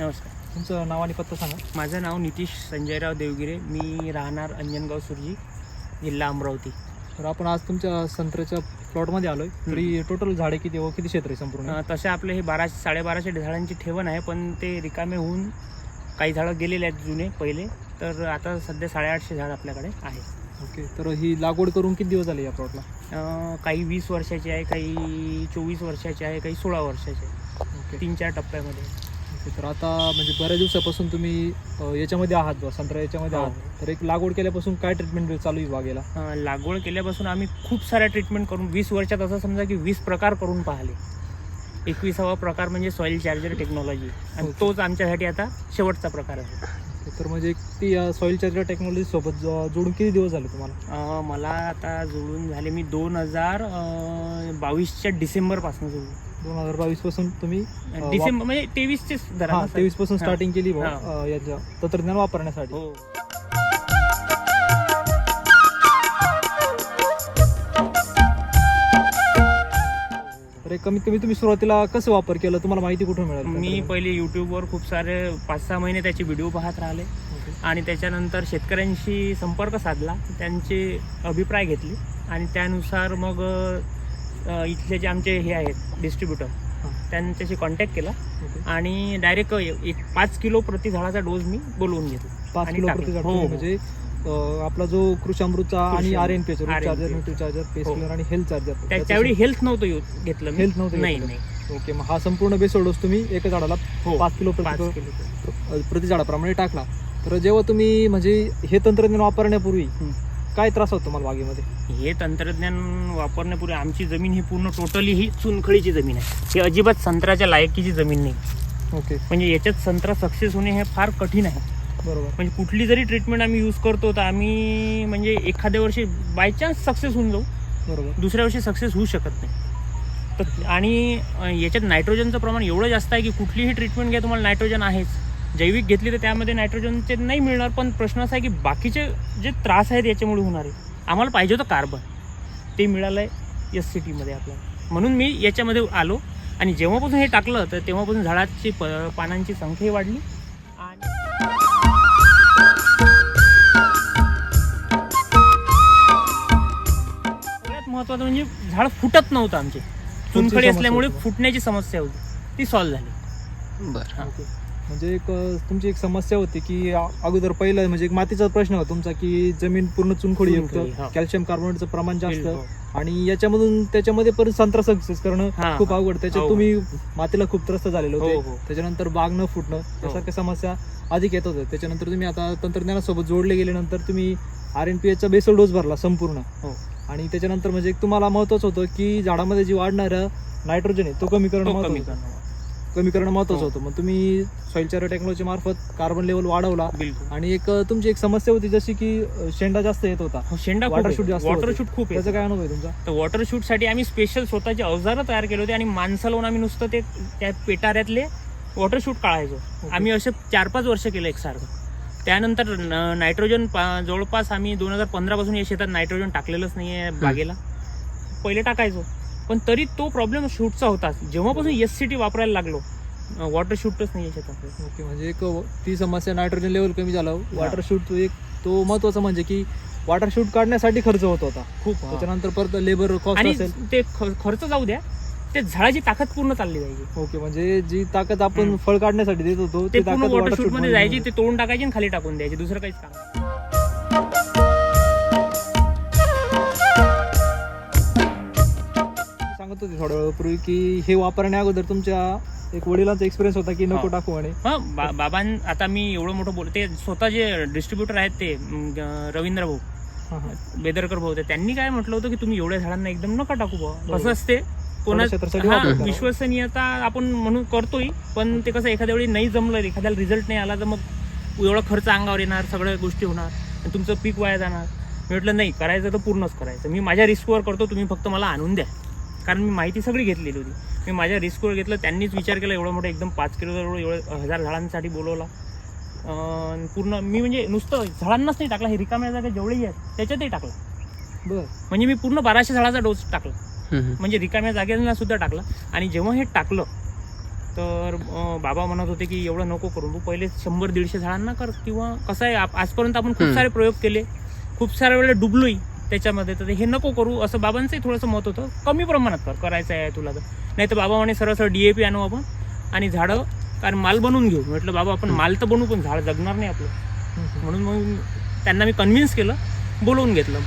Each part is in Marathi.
नमस्कार. तुमचं नाव आणि पत्ता सांगा. माझं नाव नितीश संजयराव देवगिरे. मी राहणार अंजनगाव सुरजी जिल्हा अमरावती. तर आपण आज तुमच्या संत्र्याच्या प्लॉटमध्ये आलोय. तरी टोटल झाडे किती व किती क्षेत्र आहे संपूर्ण? अं, तसे आपले हे बाराशे साडेबाराशे झाडांची ठेवण आहे पण ते रिकामे होऊन काही झाडं गेलेले आहेत जुने पहिले. तर आता सध्या साडेआठशे झाड आपल्याकडे आहे. ओके तर ही लागवड करून किती दिवस झाले या प्लॉटला अं, काही वीस वर्षाची आहे काही चोवीस वर्षाची आहे काही सोळा वर्षाची आहे. ओके तीन चार टप्प्यामध्ये. तर आता म्हणजे बऱ्याच दिवसापासून तुम्ही अ, याच्यामध्ये आहात बुवा, संत्रा याच्यामध्ये हो. आहात. तर एक लागवड केल्यापासून काय ट्रीटमेंट चालू आहे बागेला अं, लागवड केल्यापासून आम्ही खूप साऱ्या ट्रीटमेंट करून वीस वर्षात असं समजा की वीस प्रकार करून पाहिले. एकविसावा प्रकार म्हणजे सॉईल चार्जर टेक्नॉलॉजी आणि. तोच आमच्यासाठी आता शेवटचा प्रकार आहे. तर म्हणजे ती सॉईल चार्जर टेक्नॉलॉजी सोबत ज- जोडून किती दिवस झाले तुम्हाला? अं, मला आता जोडून झाले मी दोन हजार बावीसच्या डिसेंबरपासून जोडून. दोन हजार बावीसपासून तुम्ही डिसेंबर म्हणजे तेवीसचे. तेवीसपासून. स्टार्टिंग केली याच्या तंत्रज्ञान वापरण्यासाठी हो कमीत कमी तुम्ही सुरुवातीला कसं वापर केलं तुम्हाला माहिती कुठून मिळाली मी? पहिले यूट्यूबवर खूप सारे पाच सहा महिने त्याचे व्हिडिओ पाहत राहिले. आणि त्याच्यानंतर शेतकऱ्यांशी संपर्क साधला त्यांचे अभिप्राय घेतले आणि त्यानुसार मग इथले जे आमचे हे आहेत डिस्ट्रीब्युटर हा. त्यांच्याशी कॉन्टॅक्ट केला. आणि डायरेक्ट एक पाच किलो प्रति झाडाचा डोस मी बोलवून घेतला पाच किलो. प्रति झाड हो, हो. म्हणजे आपला जो कृषी अमृतचा कृषी आणि आर एन अमृत, P charger. Nutri charger paste हो. क्लिनर आणि हेल्थ चार्जर त्याच्यावेळी हेल्थ नव्हतं यू- घेतलं. हेल्थ नव्हतं नाही. नाही ओके मग हा संपूर्ण बेसोड डोस तुम्ही एका झाडाला हो पाच किलो प्रति झाडाप्रमाणे टाकला तर जेव्हा तुम्ही म्हणजे हे तंत्रज्ञान वापरण्यापूर्वी हं. काय त्रास होतो तुम्हाला बागेमध्ये? हे तंत्रज्ञान वापरण्यापूर्वी आमची जमीन ही पूर्ण टोटली ही चुनखडीची जमीन आहे. ही अजिबात संत्र्याच्या लायकीची जमीन नाही. ओके. म्हणजे याच्यात संत्रा सक्सेस होणे हे फार कठीण आहे. बरोबर. म्हणजे कुठली जरी ट्रीटमेंट आम्ही यूज करतो तर आम्ही म्हणजे एखाद्या वर्षी बाय चान्स सक्सेस होऊन जाऊ. बरोबर. दुसऱ्या वर्षी सक्सेस होऊ शकत नाही. तर आणि अं, याच्यात नायट्रोजनचं प्रमाण एवढं जास्त आहे की कुठलीही ट्रीटमेंट घ्या तुम्हाला नायट्रोजन आहेच. जैविक घेतली तर त्यामध्ये नायट्रोजनचे नाही मिळणार पण प्रश्न असा आहे की बाकीचे जे त्रास आहेत याच्यामुळे होणारे आम्हाला पाहिजे होतं कार्बन ते मिळालं आहे एस सी टीमध्ये आपल्याला. म्हणून मी याच्यामध्ये आलो आणि जेव्हापासून हे टाकलं तर तेव्हापासून झाडाची प पानांची संख्याही वाढली. आणि सगळ्यात महत्वाचं म्हणजे झाड फुटत नव्हतं आमचे. चुनखडी असल्यामुळे? फुटण्याची समस्या होती. ती सॉल्व्ह झाली. बरं. ओके. म्हणजे एक तुमची एक समस्या होती की अगोदर पहिलं म्हणजे एक मातीचा प्रश्न होता तुमचा की जमीन पूर्ण चुनखडी हा. कॅल्शियम कार्बोनेटचं प्रमाण जास्त हो. आणि याच्यामधून त्याच्यामध्ये परत संत्रा सक्सेस करणं हा, खूप हा. अवघड त्याच्यात. तुम्ही मातीला खूप त्रस्त झालेले हो, होते हो. त्याच्यानंतर बाग न फुटणं यासारख्या समस्या अधिक येत होत्या त्याच्यानंतर तुम्ही आता तंत्रज्ञानासोबत जोडले गेल्यानंतर तुम्ही आर एन पी एचचा बेसल डोस भरला संपूर्ण हो. आणि त्याच्यानंतर म्हणजे तुम्हाला महत्वाचं होतं की झाडामध्ये जी वाढणारं नायट्रोजन आहे तो कमी करणं महत्वाचं कमी. करणं महत्वाचं हो. होतं. मग तुम्ही चार्जर टेक्नॉलॉजी मार्फत कार्बन लेवल वाढवला. बिलकुल. आणि एक तुमची एक समस्या होती जशी की शेंडा जास्त येत होता. हो, शेंडा Water shoot जास्त वॉटर. शूट खूप त्याचा काय अनुभव आहे तुमचा? तर वॉटर शूटसाठी आम्ही स्पेशल स्वतःचे अवजारं तयार केले होते आणि माणसं लावून आम्ही नुसतं ते त्या पेटाऱ्यातले वॉटर शूट काढायचो. आम्ही असे चार पाच वर्ष केलं एकसारखं त्यानंतर नायट्रोजन जवळपास आम्ही दोन हजार पंधरा पासून या शेतात नायट्रोजन टाकलेलंच नाही आहे बागेला. पहिले टाकायचो. पण तरी तो प्रॉब्लेम शूटचा होता. जेव्हापासून एस सी टी वापरायला लागलो वॉटर शूटच नाही शेतात. ओके म्हणजे एक ती समस्या नायट्रोजन लेवल कमी झालं. वॉटर शूट एक तो महत्त्वाचा म्हणजे की वॉटर शूट काढण्यासाठी खर्च होत होता. खूप त्याच्यानंतर परत लेबर कॉस्ट असेल. ते खर्च जाऊ द्या ते झाडाची ताकद पूर्ण चालली जायची ओके म्हणजे जी ताकद आपण. फळ काढण्यासाठी देत होतो ते ताकद वॉटर शूटमध्ये जायची ते तोडून टाकायची आणि खाली टाकून द्यायची. दुसरं काहीच काम सांगत होते थोड्या वेळापूर्वी की हे वापरण्या अगोदर तुमच्या एक वडिलांचा एक्सपिरियन्स होता की नको हो. टाकू म्हणे हा बा- बाबां आता मी एवढं मोठं बोल ते स्वतः जे डिस्ट्रीब्युटर आहेत ते म, ग- रवींद्र भाऊ हा, हा. बेदरकर भाऊ ते त्यांनी काय म्हटलं होतं की तुम्ही एवढ्या झाडांना एकदम नका टाकू बुवा बरोबर. कसं असते कोणा थोड्या क्षेत्रासाठी हा, वापर करावा. विश्वसनीयता आपण म्हणून करतोय पण ते कसं एखाद्या वेळी नाही जमलं एखाद्याला रिझल्ट नाही आला तर मग एवढा खर्च अंगावर येणार सगळ्या गोष्टी होणार आणि तुमचं पीक वाया जाणार मी म्हटलं नाही करायचं तर पूर्णच करायचं मी माझ्या रिस्कवर करतो तुम्ही फक्त मला आणून द्या कारण मी माहिती सगळी घेतलेली होती. मी माझ्या रिस्कवर घेतलं त्यांनीच विचार केला एवढं मोठं एकदम पाच किलो एवढं एवढं हजार झाडांसाठी बोलवला. पूर्ण मी म्हणजे नुसतं झाडांनाच नाही टाकला हे रिकाम्या जागा जेवढेही आहेत त्याच्यातही टाकला. बर. म्हणजे मी पूर्ण बाराशे झाडाचा डोस टाकला. म्हणजे रिकाम्या जागेला सुद्धा टाकला. आणि जेव्हा हे टाकलं तर बाबा म्हणत होते की एवढं नको करू तू पहिले शंभर दीडशे झाडांना कर किंवा कसं आहे आजपर्यंत आपण खूप. सारे प्रयोग केले. खूप साऱ्या वेळेला डुबलोही त्याच्यामध्ये. तर हे नको करू. असं बाबांचंही थोडंसं मत होतं. कमी प्रमाणात कर. करायचं आहे तुला तर. नाही तर बाबा म्हणे सरळ सरळ डीएपी आणू आपण. आणि झाडं कारण माल बनवून घेऊ. म्हटलं बाबा आपण माल तर बनवू पण झाड जगणार नाही आपलं. म्हणून मग त्यांना मी कन्व्हिन्स केलं. बोलवून घेतलं.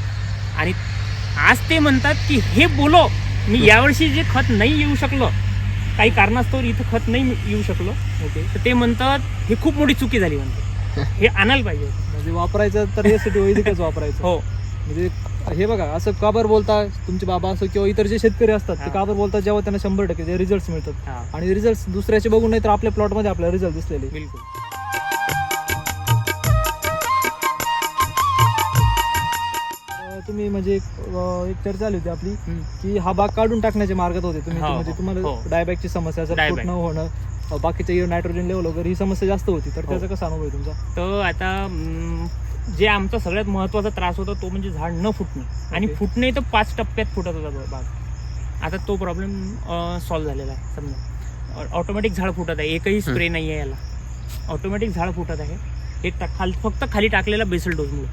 आणि आज ते म्हणतात की हे बोलो. मी यावर्षी जे खत नाही येऊ शकलं काही कारणास्तव इथं खत नाही येऊ शकलं. ओके तर ते म्हणतात हे खूप मोठी चुकी झाली म्हणते हे आणायला पाहिजे म्हणजे वापरायचं तर यासाठी वैदिकच वापरायचं. हो म्हणजे हे बघा असं का बरं बोलता तुमचे बाबा असो किंवा इतर जे शेतकरी असतात ते हा. का बरं बोलतात जेव्हा त्यांना शंभर टक्के जे रिझल्ट मिळतात हा आणि रिझल्ट दुसऱ्याचे बघून नाही तर आपल्या प्लॉटमध्ये आपल्याला रिझल्ट दिसलेले बिलकुल तुम्ही म्हणजे एक चर्चा आली होती आपली. की हा भाग काढून टाकण्याचे मार्गात होते तुम्ही हो, म्हणजे हो, तुम्हाला हो. डायबॅकची समस्या Dieback. फूट न होणं बाकीच्या नायट्रोजन लेवल वगैरे ही समस्या जास्त होती तर हो. त्याचा कसा अनुभव आहे तुमचा तर आता जे आमचा सगळ्यात महत्त्वाचा त्रास होता तो म्हणजे झाड न फुटणे. आणि. फुटणे तर पाच टप्प्यात फुटत होता बाग आता तो प्रॉब्लेम सॉल्व्ह झालेला आहे. समजा. ऑटोमॅटिक झाड फुटत आहे. एकही स्प्रे नाही आहे याला. ऑटोमॅटिक झाड फुटत आहे. एक खाल फक्त खाली टाकलेला बेसल डोसमुळे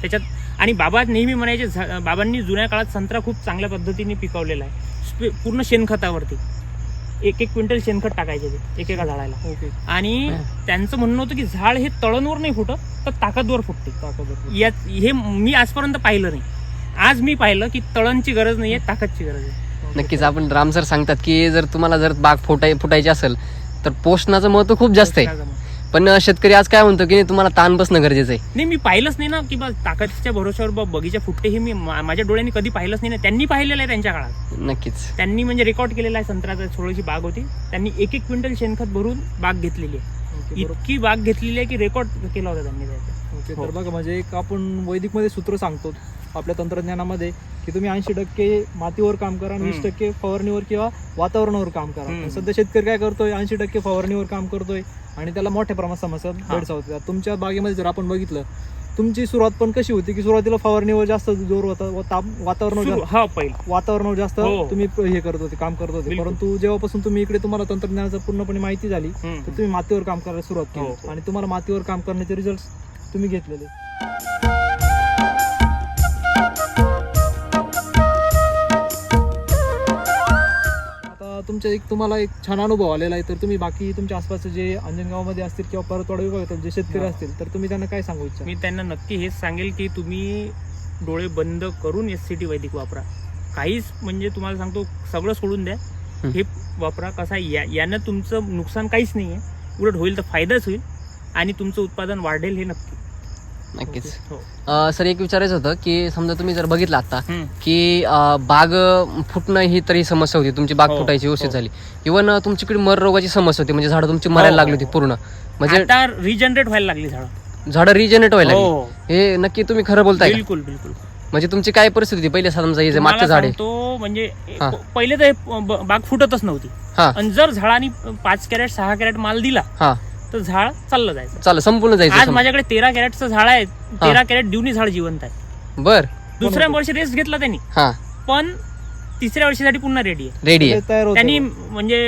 त्याच्यात आणि बाबा नेहमी म्हणायचे झा- बाबांनी जुन्या काळात संत्रा खूप चांगल्या पद्धतीने पिकवलेला आहे. पूर्ण शेणखतावरती. एक एक क्विंटल शेणखत टाकायचे ते एकेका झाडाला. ओके. आणि त्यांचं म्हणणं होतं की झाड हे तळणवर नाही फुटत तर ताकदवर फुटते. ताकद यात हे मी आजपर्यंत पाहिलं नाही. आज मी पाहिलं की तळणची गरज नाही आहे ताकदची गरज आहे. नक्कीच आपण राम सर सांगतात की जर तुम्हाला जर बाग फुटाय फुटायची असेल तर पोषणाचं महत्त्व खूप जास्त आहे. पण शेतकरी आज काय म्हणतो की नाही, तुम्हाला ताण बसणं गरजेचं आहे. नाही मी पाहिलंच नाही ना की बा ताकदच्या भरोश्यावर बा बगीचा फुटते हे मी मा- माझ्या डोळ्यांनी कधी पाहिलंच नाही ना. त्यांनी पाहिलेलं आहे त्यांच्या काळात. नक्कीच. त्यांनी म्हणजे रेकॉर्ड केलेला आहे संत्र्याचा थोडीशी बाग होती. त्यांनी एक एक क्विंटल शेणखत भरून बाग घेतलेली आहे. ओके बरोबर. इतकी बाग घेतलेली आहे की रेकॉर्ड केला होता त्यांनी त्याचा. ओके हो. तर बघा म्हणजे एक आपण वैदिकमध्ये सूत्र सांगतो आपल्या तंत्रज्ञानामध्ये की तुम्ही ऐंशी टक्के मातीवर काम करा आणि वीस. टक्के फवारणीवर किंवा वातावरणावर काम करा सध्या शेतकरी काय करतोय ऐंशी टक्के फवारणीवर काम करतोय आणि त्याला मोठ्या प्रमाणात समस्या भेडसावतात तुमच्या बागेमध्ये जर आपण बघितलं तुमची सुरुवात पण कशी होती की सुरुवातीला फवारणीवर जास्त जोर होता व ताप वातावरणावर हा वातावरणावर जास्त हो. तुम्ही हे करत होते काम करत होते. परंतु जेव्हापासून तुम्ही इकडे तुम्हाला तंत्रज्ञानाचं पूर्णपणे माहिती झाली. तर तुम्ही मातीवर काम करायला सुरुवात हो, केली हो. आणि तुम्हाला मातीवर काम करण्याचे रिझल्ट तुम्ही घेतलेले तुमच्या एक तुम्हाला एक छान अनुभव आलेला आहे. तर तुम्ही बाकी तुमच्या आसपासचे जे अंजनगावमध्ये असतील किंवा परतवाडा विभागातील जे शेतकरी. असतील तर तुम्ही त्यांना काय सांगू इच्छा मी त्यांना नक्की हेच सांगेल की तुम्ही डोळे बंद करून एस सी टी वैदिक वापरा. काहीच म्हणजे तुम्हाला सांगतो सगळं सोडून द्या. हं. वापरा. कसं आहे, या यानं तुमचं नुकसान काहीच नाही आहे उलट होईल तर फायदाच होईल आणि तुमचं उत्पादन वाढेल हे नक्की. नक्कीच. हो. अं, सर एक विचारायचं होतं की समजा तुम्ही जर बघितलं आता. की अं, बाग फुटणं ही तरी समस्या होती. तुमची बाग हो, फुटायची व्यवस्थित हो. झाली इव्हन तुमच्याकडे मर रोगाची समस्या होती. म्हणजे झाडं तुमची मरायला हो, लागली होती. पूर्ण. म्हणजे आता रिजनरेट व्हायला लागली झाडं. झाडं रिजनेट व्हायला लागली. हो हे. नक्की तुम्ही खरं बोलताय का? बिलकुल बिलकुल. म्हणजे तुमची काय परिस्थिती होती? पहिले समजा हे जे मागचं तुम्हाला झाड. आहे सांगतो म्हणजे हा. पहिले तर हे ब- बाग फुटतच नव्हती. हा. आणि जर झाडाने पाच कॅरेट सहा कॅरेट माल दिला हा. तर झाड चाललं जायचं. चालेल संपूर्ण जायचं आज सम- माझ्याकडे तेरा कॅरेटचं झाड आहे तेरा कॅरेट देऊनही झाड जिवंत आहे बर. दुसऱ्या वर्षी रेस्ट घेतला त्यांनी. हा. पण तिसऱ्या वर्षीसाठी पुन्हा रेडी आहे. रेडी आहे. ते तयार होतं त्यांनी म्हणजे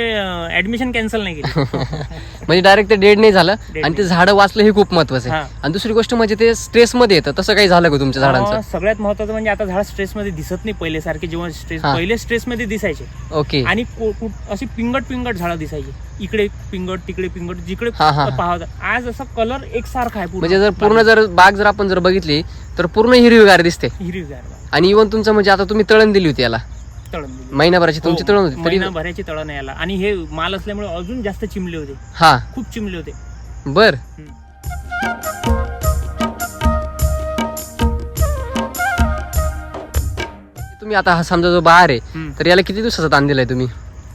ऍडमिशन कॅन्सल नाही केली. म्हणजे डायरेक्ट ते डेड नाही झालं. Dead आणि ते. झाडं वाचलं हे खूप महत्वाचं आहे. हा. आणि दुसरी गोष्ट म्हणजे ते स्ट्रेस मध्ये येतं. तसं काही झालं का तुमच्या अं, झाडांचं? सगळ्यात महत्वाचं म्हणजे आता झाड स्ट्रेस मध्ये दिसत नाही पहिले सारखे जेव्हा स्ट्रेस हा. पहिले स्ट्रेस मध्ये दिसायचे. ओके. आणि को- कुठ- अशी पिंगट पिंगट झाडं दिसायची. इकडे पिंगट तिकडे पिंगट जिकडे हा, हा, हा. पाहत आज असा कलर एकसारखा आहे पूर्ण. म्हणजे जर पूर्ण जर बाग जर आपण जर बघितली तर पूर्ण हिरवीगार दिसते. हिरवीगार बाग. आणि इव्हन तुमचं म्हणजे आता तुम्ही तळण दिली होती याला. तळण दिली. महिनाभराची तुमची हो, तळण होती तरी महिनाभराची तळण याला आणि हे माल असल्यामुळे अजून जास्त चिमले होते. हा. खूप चिमले होते. बर. हम्म. तुम्ही आता हा समजा जो बहार आहे हम्म. तर याला किती दिवसाचा ताण दिलाय तुम्ही?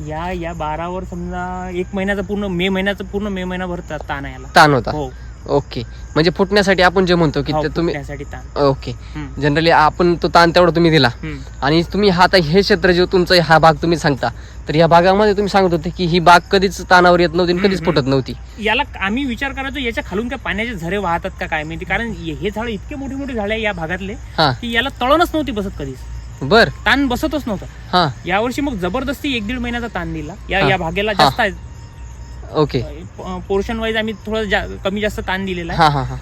या या बारावर समजा एक महिन्याचा पूर्ण मे महिन्याचा पूर्ण मे महिनाभर ता- ताण आहे याला. ताण होता. हो. ओके. म्हणजे फुटण्यासाठी आपण जे म्हणतो की हो, ते तुम्ही फुटण्यासाठी ताण. ओके. हम्म. जनरली आपण तो ताण तेवढा तुम्ही दिला. हम्म. आणि तुम्ही हा आता हे क्षेत्र जे तुमचं हा भाग तुम्ही सांगता. तर या भागामध्ये तुम्ही सांगत होते की ही बाग कधीच ताणावर येत नव्हती आणि कधीच फुटत नव्हती. याला आम्ही विचार करायचो याच्या खालून काय पाण्याचे झरे वाहतात का काय माहिती? कारण हे हे झाड इतके मोठे मोठे झाडे आहे या भागातले हा. की याला तळणच नव्हती बसत कधीच. बर. ताण बसतच नव्हता. हा. यावर्षी मग जबरदस्ती एक दीड महिन्याचा ताण दिला. या हा. या भागेला हा. जास्त आहे. ओके पोर्शन वाईज आम्ही थोडं जा- कमी जास्त ताण दिलेला आहे. हा हा हा.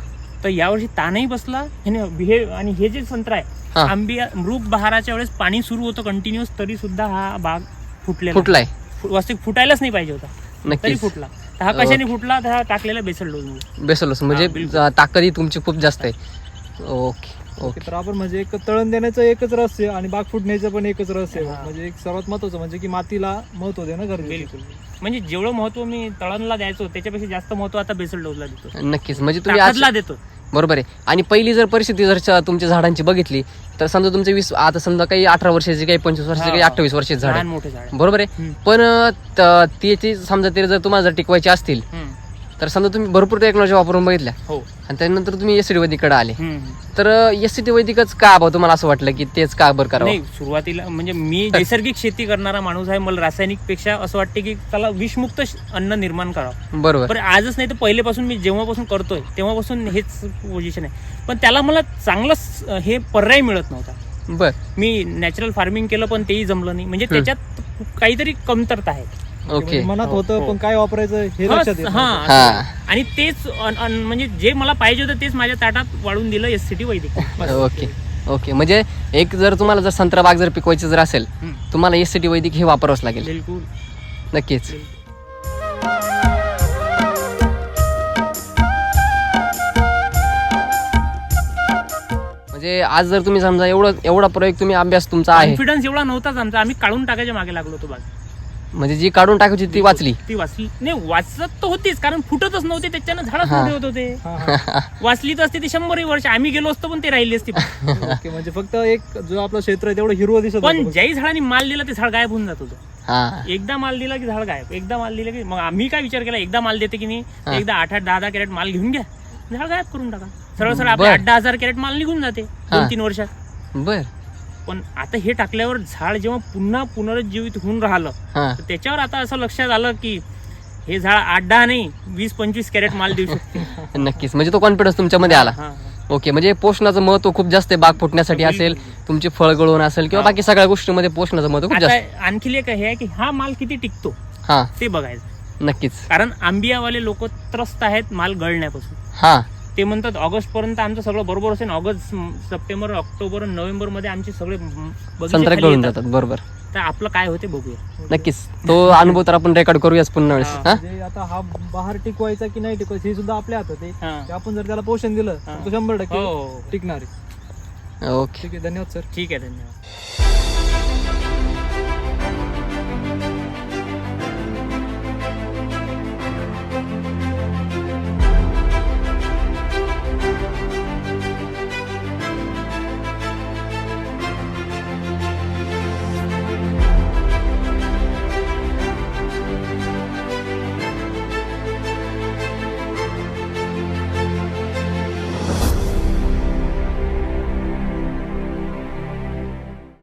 तर यावर्षी ताणही बसला. ह्याने हे आणि हे जे संत्र आहे हा. आंबी मृग बहाराच्या वेळेस पाणी सुरू होतं कंटिन्युअस तरी सुद्धा हा बाग फुटलेला फुटलाय. फु- वास्तविक फुटायलाच नाही पाहिजे होता. तरी नक्कीच. फुटला. तर हा कशाने फुटला? तर हा टाकलेला बेसल डोस बेसलोस म्हणजे बिलकुल. ताकद ही तुमची खूप जास्त आहे. ओके ओके तर आपण म्हणजे एक तळण देण्याचं एकच रहस्य आणि बाग फुटण्याचं पण एकच रहस्य आहे. हा. म्हणजे एक सर्वात महत्वाचं म्हणजे की मातीला महत्त्व देणं गरजेचं बिलकुल म्हणजे जेवढं महत्त्व मी तळणला द्यायचो त्याच्यापेक्षा जास्त महत्त्व आता बेसल डोसला देतो नक्कीच म्हणजे तुम्ही आज ताकदला देतो बरोबर आहे आणि पहिली जर परिस्थिती जर च- तुमच्या झाडांची बघितली तर समजा तुमचे वीस आता समजा काही अठरा वर्षाची काही पंचवीस वर्षाची काही हा. अठ्ठावीस वर्षाची झाड लहान आहे. मोठे झाड बरोबर आहे हम्म. पण अं, त- त्याची समजा ते जर तुम्हाला जर टिकवायचे असतील तर समजा तुम्ही भरपूर टेक्नॉलॉजी वापरून बघितल्या. हो. आणि त्यानंतर तुम्ही एस सी वैदिकडे आले. तर एस टी वैदिकच का बा तुम्हाला असं वाटलं की तेच का बरं करावं? नाही सुरुवातीला म्हणजे मी नैसर्गिक शेती करणारा माणूस आहे मला रासायनिकपेक्षा असं वाटते की त्याला विषमुक्त अन्न निर्माण करावं. बरोबर. पण आजच नाही तर पहिलेपासून मी जेव्हापासून करतोय तेव्हापासून हेच पोझिशन आहे. पण त्याला मला चांगलं हे पर्याय मिळत नव्हता. बर. मी नॅचरल फार्मिंग केलं पण तेही जमलं नाही. म्हणजे. त्याच्यात काहीतरी कमतरता आहे. ओके. म्हणजे मनात हो, होतं हो. पण काय वापरायचं हे हा, लक्षात येत हा, नव्हतं. हा. आणि तेच अन- अन- म्हणजे जे मला पाहिजे होतं तेच माझ्या ताटात वाढून दिलं एस सी टी वैदिक. ओके. ओके. म्हणजे एक जर तुम्हाला जर संत्रा बाग जर पिकवायची जर असेल हम्म. तुम्हाला एस सी टी वैदिक हे वापरावंच लागेल. बिलकुल. नक्कीच. म्हणजे आज जर तुम्ही समजा एवढं एवढा प्रयोग तुम्ही अभ्यास तुमचा आहे. कॉन्फिडन्स एवढा नव्हताच आमचा. आम्ही काढून टाकायच्या मागे लागलो होतो बाग. म्हणजे जी काढून टाकायची ती वाचली. ती वाचली. नाही वाचत तर होतीच कारण फुटतच नव्हते त्याच्यानं झाडच हा. मोठे होत होते. वाचली तर असते ती शंभरही वर्ष. आम्ही गेलो असतो पण ते राहिली असती. ओके म्हणजे फक्त एक जो आपलं क्षेत्र आहे तेवढं हिरवं दिसत पण होतं. ज्याही झाडाने माल दिला ते झाड गायब होऊन जात होतं. हा. एकदा माल दिला की झाड गायब. एकदा माल दिला की मग आम्ही काय विचार केला एकदा माल देते की नाही? हा. एकदा आठ आठ दहा दहा कॅरेट माल घेऊन घ्या. झाड गायब करून टाका. सरळ सरळ आपले बर. आठ दहा हजार कॅरेट माल निघून जाते हा. दोन तीन वर्षात. बर. पण आता हे टाकल्यावर झाड जेव्हा पुन्हा पुनरुज्जीवित होऊन राहिलं हा. तर त्याच्यावर आता असं लक्षात आलं की हे झाड आठ दहा नाही वीस पंचवीस कॅरेट माल देऊ शकते. नक्कीच. म्हणजे तो कॉन्फिडन्स तुमच्यामध्ये आला. हा. ओके म्हणजे पोषणाचं महत्त्व खूप जास्त आहे बाग फुटण्यासाठी असेल तुमची फळ गळून असेल किंवा. बाकी सगळ्या गोष्टींमध्ये पोषणाचं महत्त्व खूप जास्त. आणखी एक हे आहे की हा माल किती टिकतो? हा. ते बघायचं. नक्कीच. कारण आंबियावाले लोक त्रस्त आहेत माल गळण्यापासून. हा. ते म्हणतात ऑगस्ट पर्यंत आमचं सगळं बरोबर असेल. ऑगस्ट सप्टेंबर ऑक्टोबर नोव्हेंबरमध्ये आमचे सगळे म, बगीचे संत्रा खाली गळून येतात. जातात. बरोबर. तर आपलं काय होते बघूया. नक्कीच. तो अनुभव तर आपण रेकॉर्ड करूयाच पुन्हा वेळेस. म्हणजे आता हा बहार टिकवायचा की नाही टिकवायचा हे सुद्धा आपल्या हातात आहे. आपण जर त्याला पोषण दिलं. तर तो शंभर टक्के हो. टिकणार आहे. ओके. ठीक आहे धन्यवाद सर. ठीक आहे धन्यवाद.